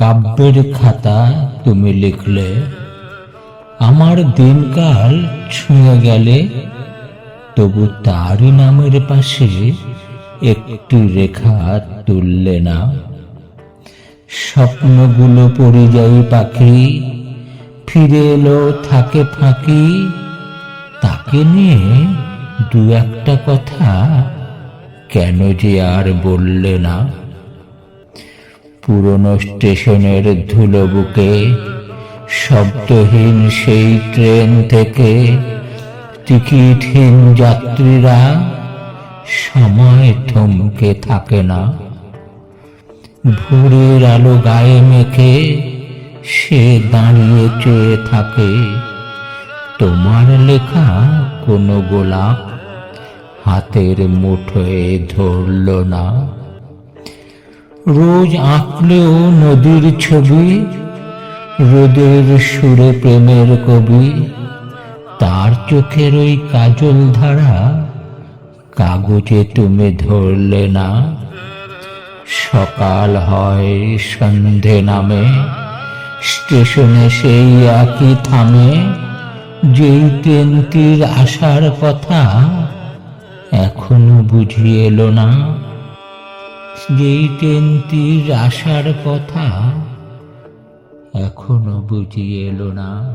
কাব্যের খাতা তুমি লিখলে আমার দিনকাল ছুঁয়ে গেলে, তবু তারই নামের পাশে একটি রেখা তুললে না। স্বপ্নগুলো পরিযায়ী পাখি। ফিরে এলো, থাকে ফাঁকি। তাকে নিয়ে দু একটা কথা কেন যে আর বললে না। পুরনো স্টেশনের ধুলো বুকে, শব্দহীন সেই ট্রেন থেকে টিকিটহীন যাত্রীরা সময় থমকে থাকে না। ভোরের আলো গায়ে মেখে সে দাঁড়িয়ে চেয়ে থাকে। তোমার লেখা কোনো গোলাপ হাতের মুঠোয় ধরল না। রোজ আঁকলেও নদীর ছবি, রোদের সুরে প্রেমের কবি, তার চোখের ওই কাজল ধারা কাগজে তুমি ধরলে না। সকাল হয়, সন্ধে নামে। স্টেশনে সেই একই থামে, যেই ট্রেনটির আসার কথা এখনও বুঝি এলো না। যেই ট্রেনটির আসার কথা এখনও বুঝি এলো না।